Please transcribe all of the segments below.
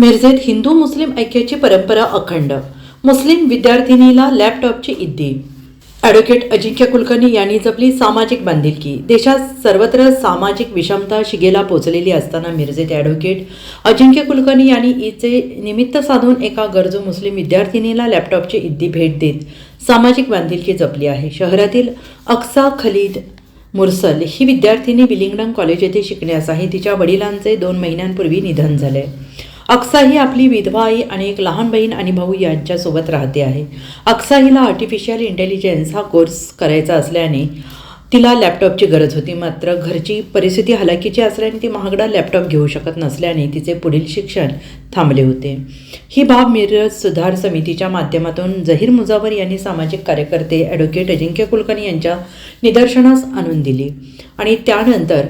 मिरजेत हिंदू मुस्लिम ऐक्याची परंपरा अखंड. मुस्लिम विद्यार्थिनीला लॅपटॉपची इद्दी. ॲडव्होकेट अजिंक्य कुलकर्णी यांनी जपली सामाजिक बांधिलकी. देशात सर्वत्र सामाजिक विषमता शिगेला पोचलेली असताना मिरजेत ॲडव्होकेट अजिंक्य कुलकर्णी यांनी ईचे निमित्त साधून एका गरजू मुस्लिम विद्यार्थिनीला लॅपटॉपची इद्दी भेट देत सामाजिक बांधिलकी जपली आहे. शहरातील अक्सा खलीद मुरसल ही विद्यार्थिनी विलिंग्डन कॉलेज येथे शिकण्यास आहे. तिच्या वडिलांचे दोन महिन्यांपूर्वी निधन झाले. अक्सा ही आपली विधवा आई आणि एक लहान बहीण आणि भाऊ यांच्यासोबत राहते आहे. अक्सा हिला आर्टिफिशियल इंटेलिजन्स हा कोर्स करायचा असल्याने तिला लॅपटॉपची गरज होती. मात्र घरची परिस्थिती हलाखीची असल्याने ती महागडा लॅपटॉप घेऊ शकत नसल्याने तिचे पुढील शिक्षण थांबले होते. ही बाब मिरज सुधार समितीच्या माध्यमातून जहीर मुजावर यांनी सामाजिक कार्यकर्ते ॲडव्होकेट अजिंक्य कुलकर्णी यांच्या निदर्शनास आणून दिली आणि त्यानंतर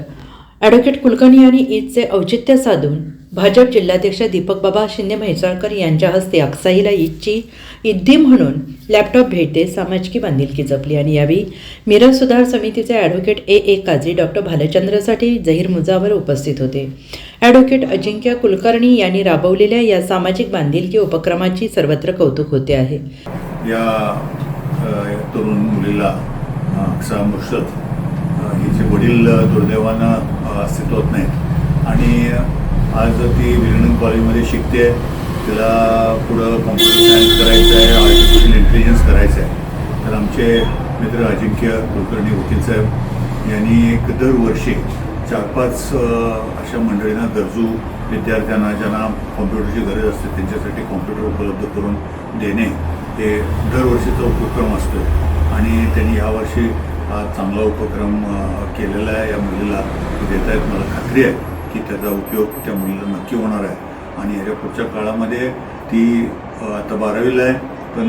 ॲडव्होकेट कुलकर्णी यांनी ईदचे औचित्य साधून भाजप जिल्हाध्यक्ष दीपक बाबा शिंदे म्हैसाळकर यांच्या हस्ते अक्साईला ईदची इद्दी म्हणून लॅपटॉप भेट देत सामाजिकी बांधिलकी जपली. आणि यावेळी मिरज सुधार समितीचे advocate A. A. Kazi doctor भालचंद्रसाठी Zaheer Mujawar उपस्थित होते. ॲडव्होकेट अजिंक्य कुलकर्णी यांनी राबवलेल्या या सामाजिक बांधिलकी उपक्रमाची सर्वत्र कौतुक होते आहे. या तरुण मुलीला अक्षा मुर्शद हिचे वडील दुर्दैवानं अस्तित्वात नाहीत. आणि आज ती विलिंग्डन कॉलेजमध्ये शिकते तिला पुढं कॉम्प्युटर सायन्स करायचं आहे आर्टिफिशियल इंटेलिजन्स करायचं आहे. तर आमचे मित्र अजिंक्य कुलकर्णी वकील साहेब यांनी एक दरवर्षी चार पाच अशा मंडळींना गरजू विद्यार्थ्यांना ज्यांना कॉम्प्युटरची गरज असते त्यांच्यासाठी कॉम्प्युटर उपलब्ध करून देणे हे दरवर्षीचा उपक्रम असतो. आणि त्यांनी यावर्षी हा चांगला उपक्रम केलेला आहे. या मुलीला देत आहेत मला खात्री आहे. की त्याचा उपयोग त्या मुलीला नक्की होणार आहे. आणि याच्या पुढच्या काळामध्ये ती आता बारावीला आहे पण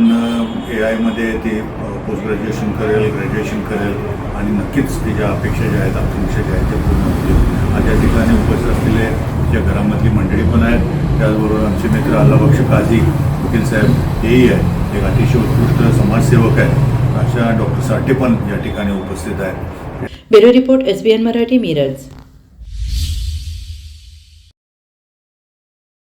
ए आयमध्ये ती पोस्ट ग्रॅज्युएशन करेल ग्रॅज्युएशन करेल आणि नक्कीच तिच्या अपेक्षा ज्या आहेत आकांक्षा ज्या आहेत त्या पूर्ण होतील. आज या ठिकाणी उपस्थित असलेले ज्या घरामधली मंडळी पण आहेत त्याचबरोबर आमचे मित्र अल्लाबक्ष काझी वकील साहेब हेही आहेत. एक अतिशय उत्कृष्ट समाजसेवक आहेत. अशा डॉक्टर साठे पण या ठिकाणी उपस्थित आहेत. Bureau report S B N Marathi Miraj.